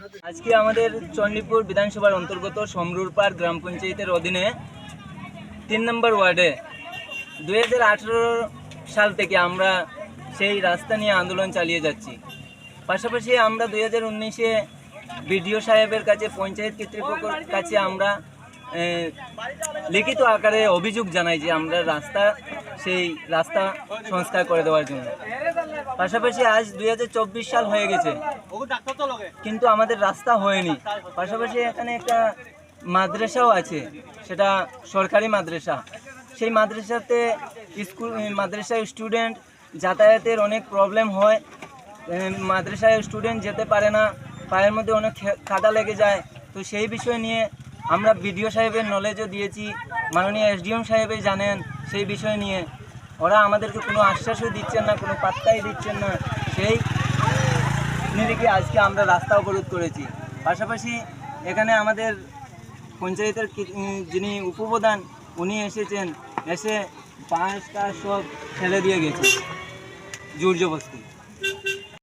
আজকে আমাদের চণ্ডীপুর বিধানসভার অন্তর্গত সমরুরপাড় গ্রাম পঞ্চায়েতের অধীনে তিন নম্বর ওয়ার্ডে দুই হাজার আঠারো সাল থেকে আমরা সেই রাস্তা নিয়ে আন্দোলন চালিয়ে যাচ্ছি। পাশাপাশি আমরা দুই হাজার উনিশে বিডিও সাহেবের কাছে, পঞ্চায়েত কর্তৃপক্ষের কাছে আমরা লিখিত আকারে অভিযোগ জানাই যে আমরা রাস্তা, সেই রাস্তা সংস্কার করে দেওয়ার জন্য। পাশাপাশি আজ দু হাজার চব্বিশ সাল হয়ে গেছে। কিন্তু আমাদের রাস্তা হয়নি। পাশাপাশি এখানে একটা মাদ্রাসাও আছে, সেটা সরকারি মাদ্রাসা। সেই মাদ্রাসাতে স্কুল, মাদ্রাসায় স্টুডেন্ট যাতায়াতের অনেক প্রবলেম হয়। মাদ্রাসায় স্টুডেন্ট যেতে পারে না, পায়ের মধ্যে অনেক কাদা লেগে যায়। তো সেই বিষয় নিয়ে আমরা বিডিও সাহেবের নলেজও দিয়েছি, মাননীয় এসডিএম সাহেবে জানেন সেই বিষয় নিয়ে। ওরা আমাদেরকে কোনো আশ্বাসও দিচ্ছেন না, কোনো পাত্তাই দিচ্ছেন না। সেই নিরিখে আজকে আমরা রাস্তা অবরোধ করেছি। পাশাপাশি এখানে আমাদের পঞ্চায়েতের যিনি উপপ্রধান, উনি এসেছেন, এসে পাঁচটা সব ফেলে দিয়ে গেছে জোর জবরদস্তি।